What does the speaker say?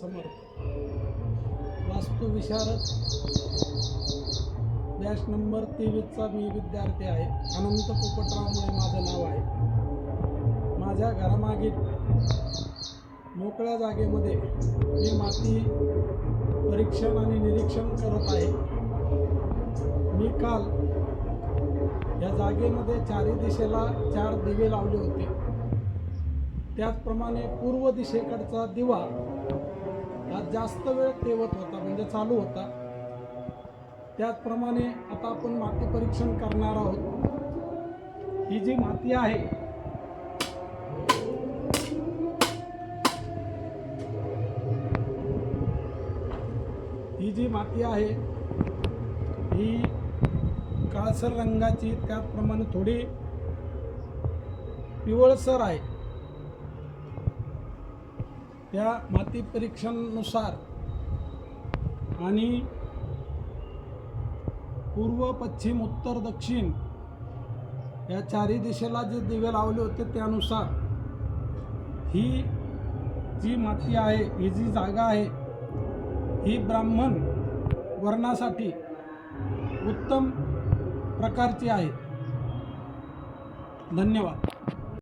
समर्थ. वास्तुविशारद batch number तेवीसचा मी विद्यार्थी आहे. अनंत पोपटराव मुळे माझं नाव आहे. माझ्या घरामागे मोकळ्या जागेमध्ये मी माती परीक्षण आणि निरीक्षण करत आहे. मी काल या जागेमध्ये चारी दिशेला चार दिवे लावले होते. त्याचप्रमाणे पूर्व दिशेकडचा दिवा हा जास्त वेळ ठेवत होता म्हणजे चालू होता. त्याचप्रमाणे आता आपण माती परीक्षण करणार आहोत. ही जी माती आहे ही जी माती आहे ही काळसर रंगाची त्याचप्रमाणे थोडी पिवळसर आहे. त्या माती परीक्षणानुसार आणि पूर्व पश्चिम उत्तर दक्षिण या चारी दिशेला जे दिवे लावले होते त्यानुसार ही जी माती आहे ही जी जागा आहे ही ब्राह्मण वर्णासाठी उत्तम प्रकारची आहे. धन्यवाद.